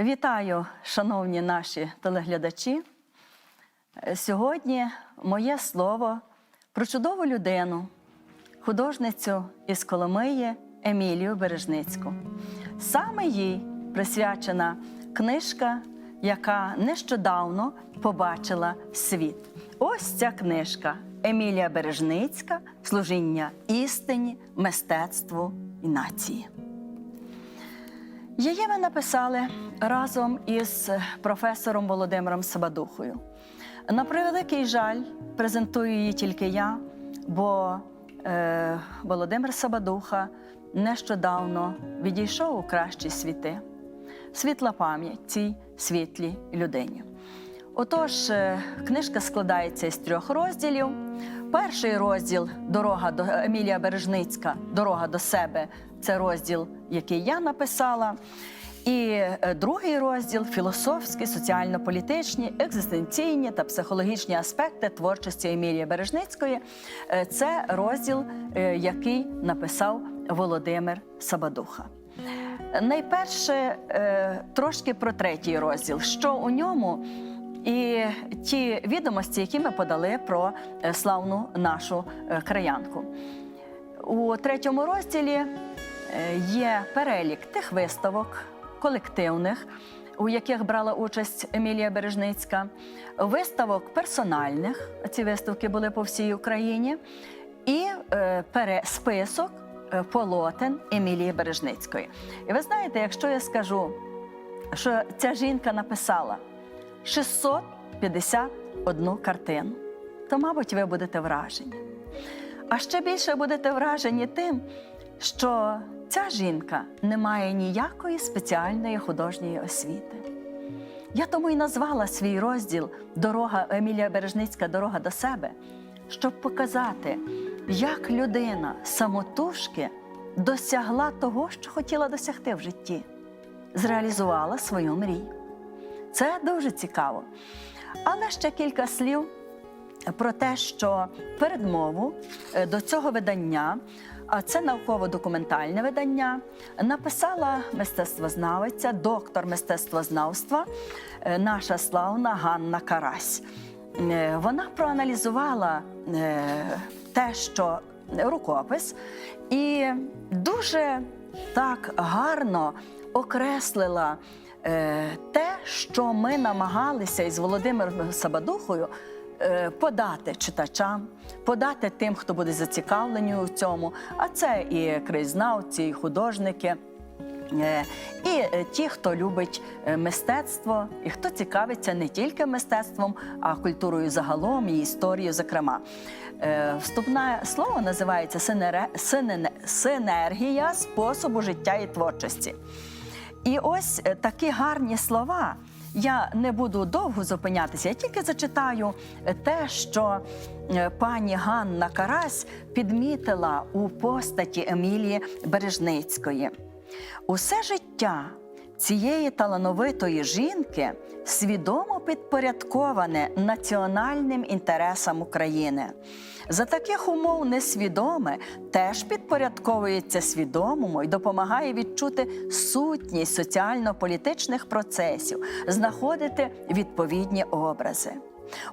Вітаю, шановні наші телеглядачі. Сьогодні моє слово про чудову людину, художницю із Коломиї Емілію Бережницьку. Саме їй присвячена книжка, яка нещодавно побачила світ. Ось ця книжка Емілія Бережницька Служіння істині, мистецтву і нації. Її ми написали разом із професором Володимиром Сабадухою. На превеликий жаль, презентую її тільки я, бо е, Володимир Сабадуха нещодавно відійшов у кращі світи. Світла пам'ять цій світлій людині. Отож, е, книжка складається із трьох розділів. Перший розділ Дорога до Емілія Бережницька Дорога до себе це розділ, який я написала. І е, другий розділ філософські, соціально-політичні, екзистенційні та психологічні аспекти творчості Емілії Бережницької. Е, Це розділ, е, який написав Володимир Сабадуха. Найперше трошки про третій розділ, що у ньому і ті відомості, які ми подали про славну нашу краянку. У третьому розділі є перелік тих виставок колективних, у яких брала участь Емілія Бережницька, виставок персональних. Ці виставки були по всій Україні, і е, список е, полотен Емілії Бережницької. І ви знаєте, якщо я скажу, що ця жінка написала 651 картину, то, мабуть, ви будете вражені. А ще більше будете вражені тим, що ця жінка не має ніякої спеціальної художньої освіти. Я тому і назвала свій розділ Дорога Емілія Бережницька Дорога до себе, щоб показати, як людина самотужки досягла того, що хотіла досягти в житті, зреалізувала свою мрію. Це дуже цікаво. Але ще кілька слів про те, що передмову е, до цього видання, а це науково-документальне видання, написала мистецтвознавиця, доктор мистецтвознавства, е, наша славна Ганна Карась. Е, Вона проаналізувала е, те, що рукопис, і дуже так гарно окреслила те, що ми намагалися із Володимиром Сабадухою подати читачам, подати тим, хто буде зацікавлені у цьому. А це і краєзнавці, і художники. Е, І е, ті, хто любить е, мистецтво, і хто цікавиться не тільки мистецтвом, а культурою загалом і історією, зокрема. Е, Вступне слово називається синергія способу життя і творчості. І ось е, такі гарні слова. Я не буду довго зупинятися, я тільки зачитаю те, що е, пані Ганна Карась підмітила у постаті Емілії Бережницької. Усе життя цієї талановитої жінки свідомо підпорядковане національним інтересам України. За таких умов несвідоме теж підпорядковується свідомому і допомагає відчути сутність соціально-політичних процесів, знаходити відповідні образи.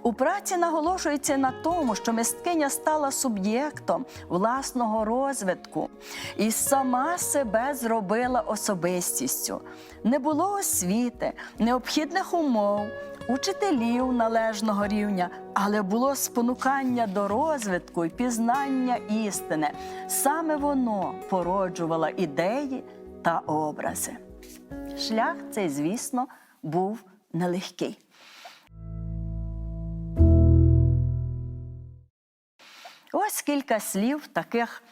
У праці наголошується на тому, що мисткиня стала суб'єктом власного розвитку і сама себе зробила особистістю. Не було освіти, необхідних умов, учителів належного рівня, але було спонукання до розвитку і пізнання істини. Саме воно породжувало ідеї та образи. Шлях цей, звісно, був нелегкий. Ось кілька слів таких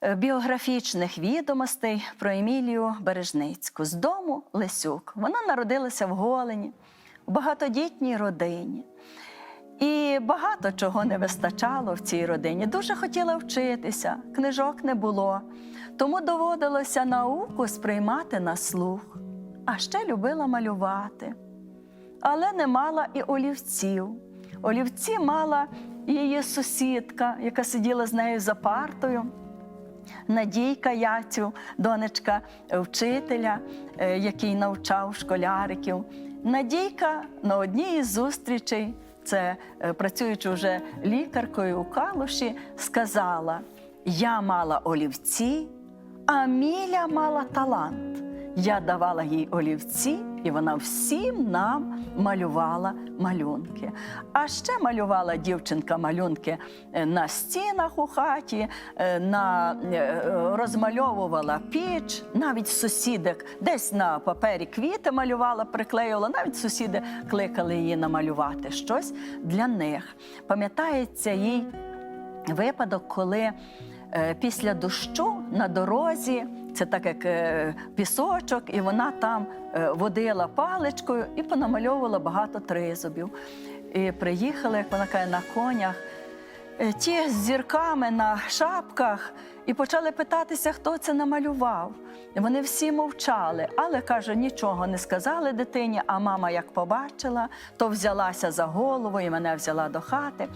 е, біографічних відомостей про Емілію Бережницьку з дому Лисюк. Вона народилася в Голені, багатодітній родині. І багато чого не вистачало в цій родині. Дуже хотіла вчитися, книжок не було. Тому доводилося науку сприймати на слух. А ще любила малювати. Але не мала і олівців. Олівці мала її сусідка, яка сиділа з нею за партою. Надійка Яцю, донечка вчителя, е, який навчав школяриків. Надійка на одній із зустрічей, це е, працюючи вже лікаркою у Калуші, сказала: Я мала олівці, а Міля мала талант. Я давала їй олівці, і вона всім нам малювала малюнки. А ще малювала дівчинка малюнки е, на стінах у хаті, е, на, е, розмальовувала піч, навіть сусідок десь на папері квіти малювала, приклеювала. Навіть сусіди кликали її намалювати щось для них. Пам'ятається їй випадок, коли після дощу на дорозі, це так як е, пісочок, і вона там е, водила паличкою і понамальовувала багато тризубів. І приїхали, як вона каже, на конях. е, Ті з зірками на шапках і почали питатися, хто це намалював. Вони всі мовчали, але каже, нічого не сказали дитині. А мама, як побачила, то взялася за голову і мене взяла до хати.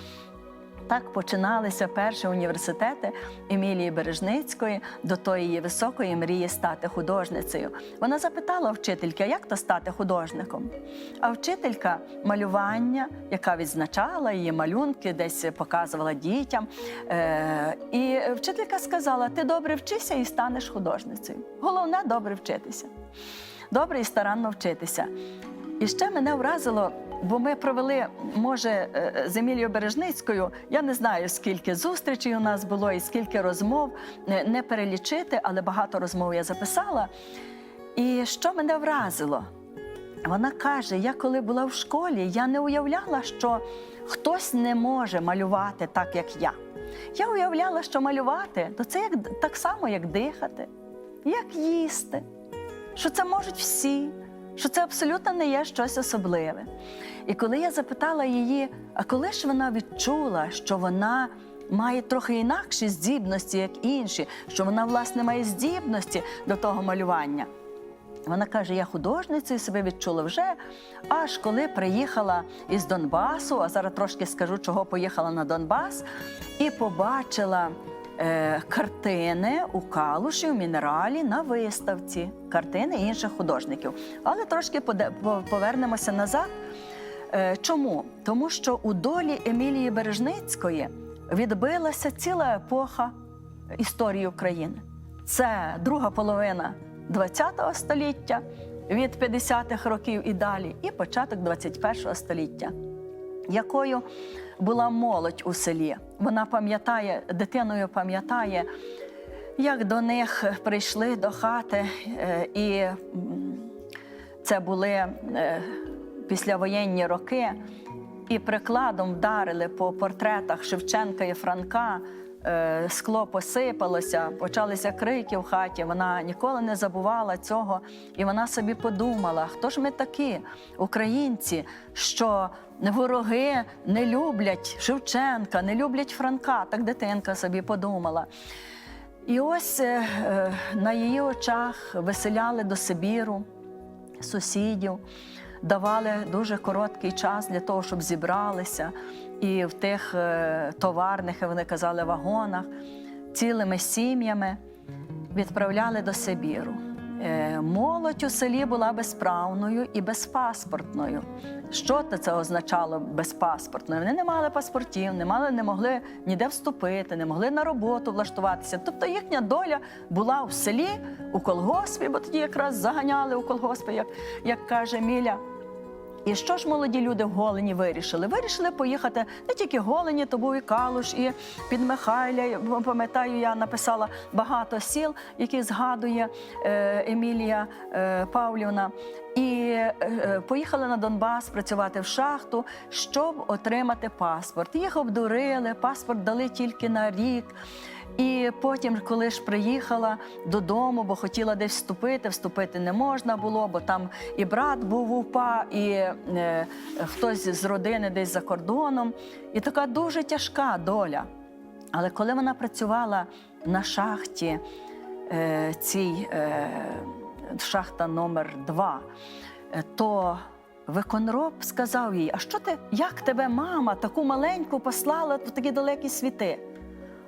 Так починалися перші університети Емілії Бережницької до тої високої мрії стати художницею. Вона запитала вчительки, як то стати художником. А вчителька малювання, яка відзначала її малюнки, десь показувала дітям. Е- і вчителька сказала: ти добре вчися і станеш художницею. Головне добре вчитися. Добре і старанно вчитися. І ще мене вразило, бо ми провели, може, е, з Емілією Бережницькою, я не знаю, скільки зустрічей у нас було і скільки розмов, не перелічити, але багато розмов я записала. І що мене вразило? Вона каже: я коли була в школі, я не уявляла, що хтось не може малювати так, як я. Я уявляла, що малювати то це як, так само, як дихати, як їсти, що це можуть всі, що це абсолютно не є щось особливе. І коли я запитала її, а коли ж вона відчула, що вона має трохи інакші здібності, як інші, що вона, власне, має здібності до того малювання. Вона каже: я художницею себе відчула вже, аж коли приїхала із Донбасу, а зараз трошки скажу, чого поїхала на Донбас, і побачила картини у Калуші, у мінералі на виставці, картини інших художників. Але трошки повернемося назад. Е, Чому? Тому що у долі Емілії Бережницької відбилася ціла епоха історії України. Це друга половина ХХ століття від 50-х років і далі, і початок 21-го століття, якою була молодь у селі. Вона пам'ятає, дитиною пам'ятає, як до них прийшли до хати, е, і це були е, післявоєнні роки, і прикладом вдарили по портретах Шевченка і Франка. Е, Скло посипалося, почалися крики в хаті. Вона ніколи не забувала цього, і вона собі подумала: хто ж ми такі, українці, що вороги не люблять Шевченка, не люблять Франка. Так дитинка собі подумала. І ось е, е, на її очах виселяли до Сибіру сусідів, давали дуже короткий час для того, щоб зібралися. І в тих е, товарних, вони казали, вагонах цілими сім'ями відправляли до Сибіру. Е, Молодь у селі була безправною і безпаспортною. Що це означало безпаспортною? Вони не мали паспортів, не мали, не могли ніде вступити, не могли на роботу влаштуватися. Тобто їхня доля була в селі, у колгоспі, бо тоді якраз заганяли у колгоспі, як, як каже Міля. І що ж молоді люди в Голені вирішили? Вирішили поїхати не тільки Голені, то був і Калуш, і під Михайля. Пам'ятаю, я написала багато сіл, які згадує е, Емілія е, Павлівна. І е, поїхали на Донбас працювати в шахту, щоб отримати паспорт. Їх обдурили, паспорт дали тільки на рік. І потім, коли ж приїхала додому, бо хотіла десь вступити, вступити не можна було, бо там і брат був УПА, і е, хтось з родини десь за кордоном. І така дуже тяжка доля. Але коли вона працювала на шахті, е, цій е, шахта номер 2 е, то виконроб сказав їй: А що ти, як тебе мама таку маленьку послала в такі далекі світи?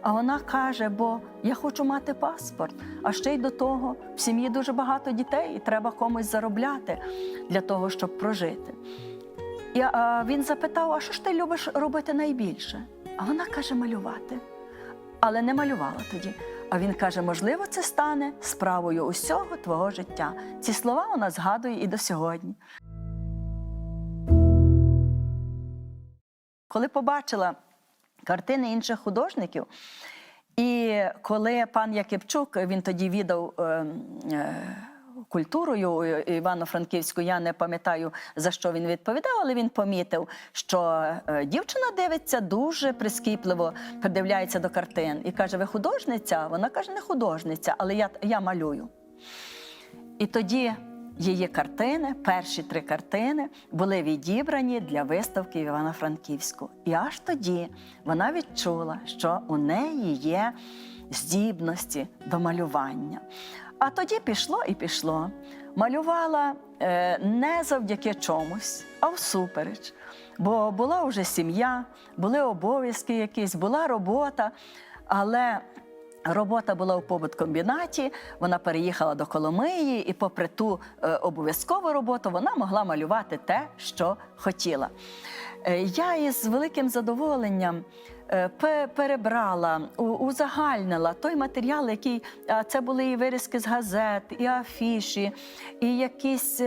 А вона каже: бо я хочу мати паспорт. А ще й до того в сім'ї дуже багато дітей, і треба комусь заробляти для того, щоб прожити. І а, він запитав: а що ж ти любиш робити найбільше? А вона каже, малювати. Але не малювала тоді. А він каже: можливо, це стане справою усього твого життя. Ці слова вона згадує і до сьогодні. Коли побачила картини інших художників, і коли пан Якипчук, він тоді віддав е, е, культурою Івано-Франківську, я не пам'ятаю за що він відповідав, але він помітив, що е, дівчина дивиться дуже прискіпливо, придивляється до картин і каже: Ви художниця? Вона каже, не художниця, але я, я малюю. І тоді її картини, перші три картини, були відібрані для виставки в Івано-Франківську. І аж тоді вона відчула, що у неї є здібності до малювання. А тоді пішло і пішло. Малювала е, не завдяки чомусь, а всупереч. Бо була вже сім'я, були обов'язки якісь, була робота. Але Робота була у побуткомбінаті, вона переїхала до Коломиї, і, попри ту е, обов'язкову роботу, вона могла малювати те, що хотіла. Е, я із великим задоволенням е, перебрала, узагальнила той матеріал, який це були і вирізки з газет, і афіші, і якісь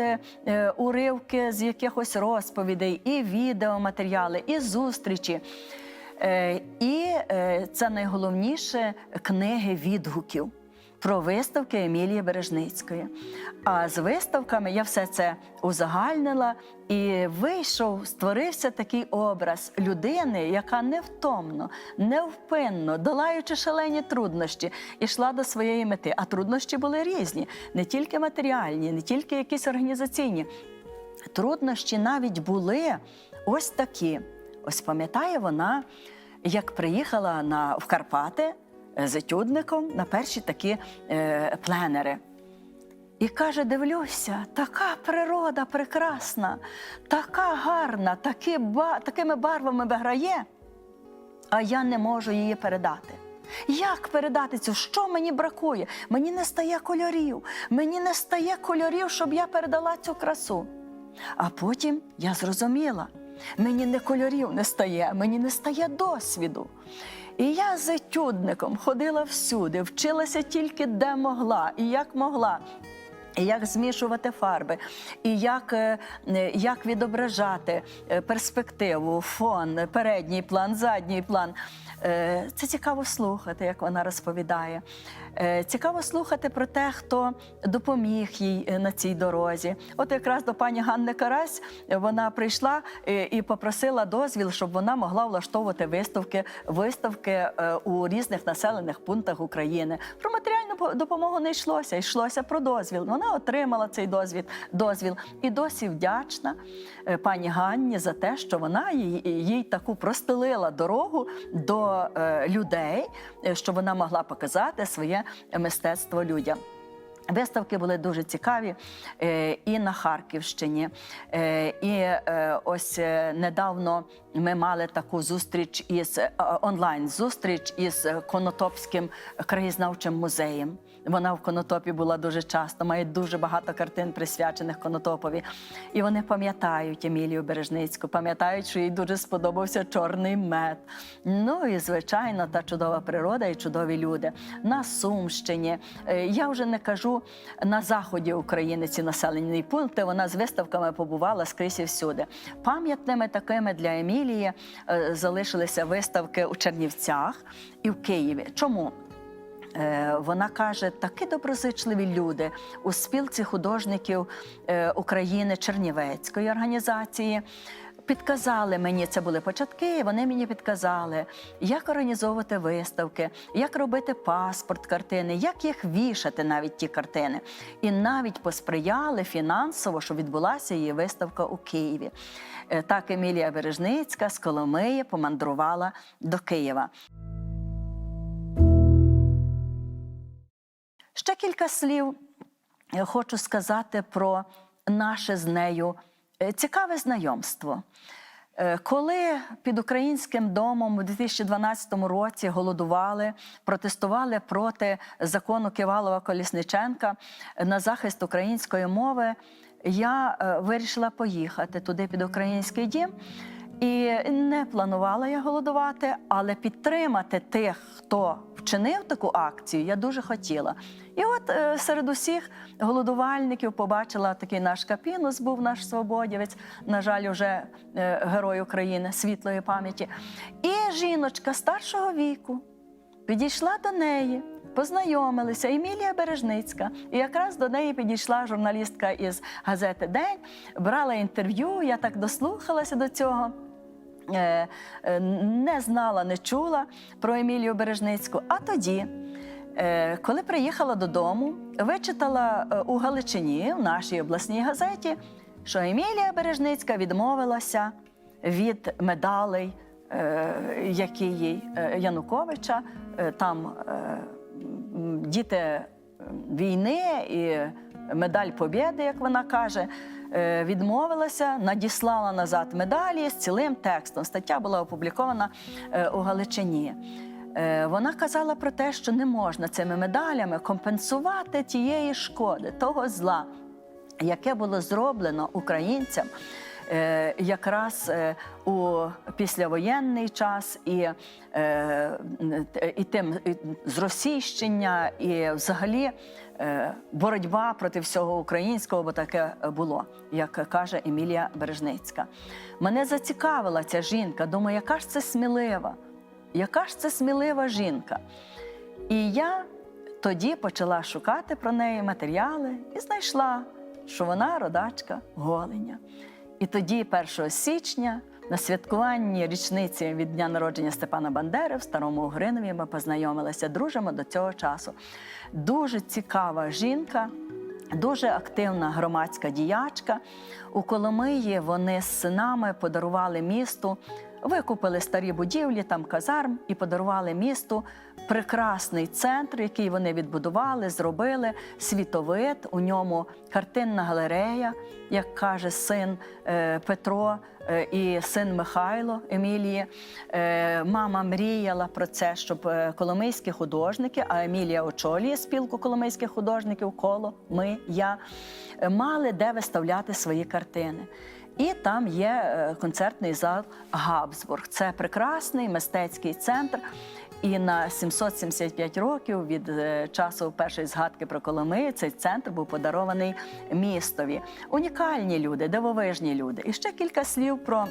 уривки з якихось розповідей, і відеоматеріали, і зустрічі. Е, І е, це найголовніше книги відгуків про виставки Емілії Бережницької. А з виставками я все це узагальнила і вийшов, створився такий образ людини, яка невтомно, невпинно, долаючи шалені труднощі, йшла до своєї мети. А труднощі були різні, не тільки матеріальні, не тільки якісь організаційні. Труднощі навіть були ось такі. Ось пам'ятає вона, як приїхала на, в Карпати е, з етюдником на перші такі е, пленери. І каже: дивлюся, така природа прекрасна, така гарна, такі ба, такими барвами грає, а я не можу її передати. Як передати цю? Що мені бракує? Мені не стає кольорів, мені не стає кольорів, щоб я передала цю красу. А потім я зрозуміла, мені не кольорів не стає, мені не стає досвіду. І я з етюдником ходила всюди, вчилася тільки де могла і як могла. Як змішувати фарби, і як, е, е, як відображати е, перспективу, фон, передній план, задній план. Це цікаво слухати, як вона розповідає. Цікаво слухати про те, хто допоміг їй на цій дорозі. От якраз до пані Ганни Карась вона прийшла і попросила дозвіл, щоб вона могла влаштовувати виставки, виставки у різних населених пунктах України. Про матеріальну допомогу не йшлося, йшлося про дозвіл. Вона отримала цей дозвіл, дозвіл і досі вдячна е, пані Ганні за те, що вона їй, таку простелила дорогу до е, людей, е, щоб вона могла показати своє мистецтво людям. Виставки були дуже цікаві і на Харківщині. І ось недавно ми мали таку зустріч із онлайн-зустріч із Конотопським краєзнавчим музеєм. Вона в Конотопі була дуже часто, має дуже багато картин, присвячених Конотопові. І вони пам'ятають Емілію Бережницьку, пам'ятають, що їй дуже сподобався чорний мед. Ну і звичайно, та чудова природа і чудові люди на Сумщині. Е, Я вже не кажу на заході України ці населені пункти. Вона з виставками побувала скрізь і всюди. Пам'ятними такими для Емілії е, залишилися виставки у Чернівцях і в Києві. Чому? Е, Вона каже, такі доброзичливі люди у спілці художників е, України Чернівецької організації. Підказали мені, це були початки. Вони мені підказали, як організовувати виставки, як робити паспорт картини, як їх вішати, навіть ті картини. І навіть посприяли фінансово, що відбулася її виставка у Києві. Е, Так Емілія Бережницька з Коломиї помандрувала до Києва. Ще кілька слів е, хочу сказати про наше з нею е, цікаве знайомство. Е, Коли під українським домом у 2012 році голодували, протестували проти закону Кивалова Колісниченка на захист української мови, я вирішила поїхати туди під український дім. І не планувала я голодувати, але підтримати тих, хто вчинив таку акцію, я дуже хотіла. І от е, серед усіх голодувальників побачила такий наш Капінус, був наш свободівець, на жаль, уже е, герой України світлої пам'яті. І жіночка старшого віку підійшла до неї. Познайомилися Емілія Бережницька, і якраз до неї підійшла журналістка із газети День, брала інтерв'ю. Я так дослухалася до цього. Е, е, Не знала, не чула про Емілію Бережницьку. А тоді, е, коли приїхала додому, вичитала у Галичині, в нашій обласній газеті, що Емілія Бережницька відмовилася від медалей, які їй Януковича, там діти війни і медаль Побєди, як вона каже, відмовилася, надіслала назад медалі з цілим текстом. Стаття була опублікована е, у Галичині. Е, Вона казала про те, що не можна цими медалями компенсувати тієї шкоди, того зла, яке було зроблено українцям е, якраз е, у післявоєнний час і, е, і тим і зросійщення, і взагалі е, боротьба проти всього українського, бо таке було, як каже Емілія Бережницька. Мене зацікавила ця жінка. Думаю, яка ж це смілива, яка ж це смілива жінка. І я тоді почала шукати про неї матеріали і знайшла, що вона родачка Голеня. І тоді, 1 січня, на святкуванні річниці від дня народження Степана Бандери в Старому Угринові ми познайомилися, дружимо до цього часу. Дуже цікава жінка. Дуже активна громадська діячка. У Коломиї вони з синами подарували місту, викупили старі будівлі, там казарм, і подарували місту прекрасний центр, який вони відбудували, зробили світовид. У ньому картинна галерея, як каже син е, Петро е, і син Михайло Емілії. Е, Мама мріяла про це, щоб коломийські художники, а Емілія очолює спілку коломийських художників коло ми, я мали де виставляти свої картини. І там є е, концертний зал Габсбург. Це прекрасний мистецький центр. І на 775 років від е, часу першої згадки про Коломию цей центр був подарований містові. Унікальні люди, дивовижні люди. І ще кілька слів про.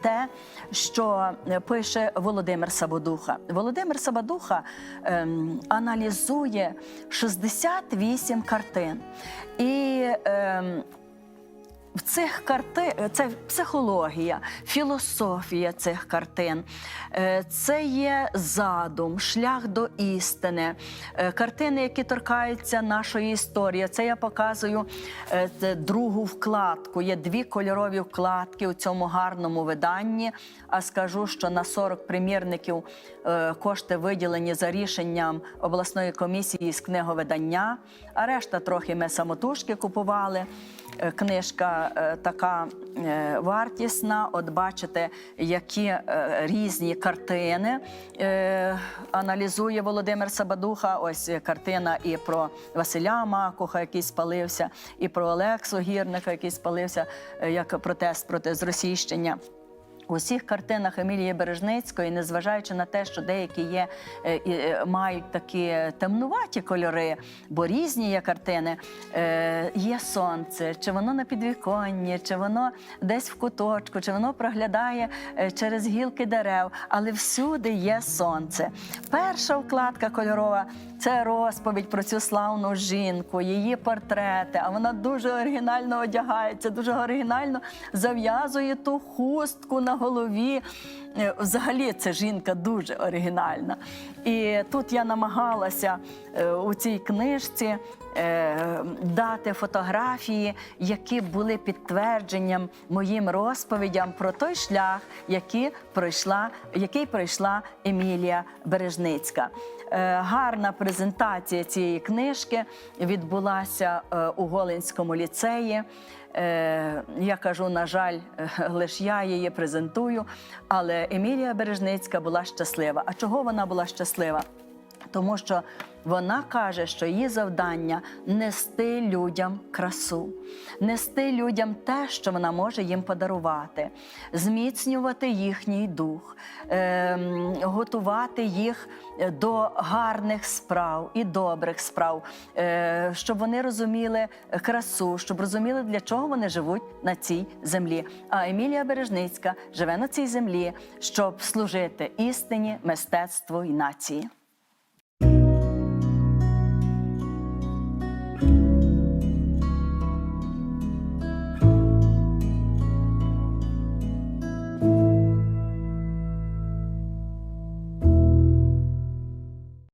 Те, що пише Володимир Сабодуха. Володимир Сабодуха ем, аналізує 68 картин. І ем, цих картин це психологія, філософія цих картин, Е, це є задум, шлях до істини, Е, картини, які торкаються нашої історії. Це я показую е, другу вкладку. Є дві кольорові вкладки у цьому гарному виданні. А скажу, що на 40 примірників е, кошти виділені за рішенням обласної комісії з книговидання, а решта трохи ми самотужки купували. Е, Книжка е, така е, вартісна. От бачите, які різні картини аналізує Володимир Сабадуха. Ось картина і про Василя Макуха, який спалився, і про Олексу Гірника, який спалився як протест проти зросійщення. У всіх картинах Емілії Бережницької, незважаючи на те, що деякі є, е, е, мають такі темнуваті кольори, бо різні є картини, е, є сонце, чи воно на підвіконні, чи воно десь в куточку, чи воно проглядає через гілки дерев, але всюди є сонце. Перша вкладка кольорова це розповідь про цю славну жінку, її портрети. А вона дуже оригінально одягається, дуже оригінально зав'язує ту хустку на голові. Е, Взагалі, ця жінка дуже оригінальна. І тут я намагалася е, у цій книжці дати фотографії, які були підтвердженням моїм розповідям про той шлях, який пройшла, який пройшла Емілія Бережницька. Е, Гарна презентація цієї книжки відбулася е, у Голинському ліцеї. Е, Я кажу, на жаль, лише я її презентую, але Емілія Бережницька була щаслива. А чого вона була щаслива? Тому що вона каже, що її завдання нести людям красу, нести людям те, що вона може їм подарувати, зміцнювати їхній дух, ем, готувати їх до гарних справ і добрих справ, е, щоб вони розуміли красу, щоб розуміли, для чого вони живуть на цій землі. А Емілія Бережницька живе на цій землі, щоб служити істині, мистецтву і нації.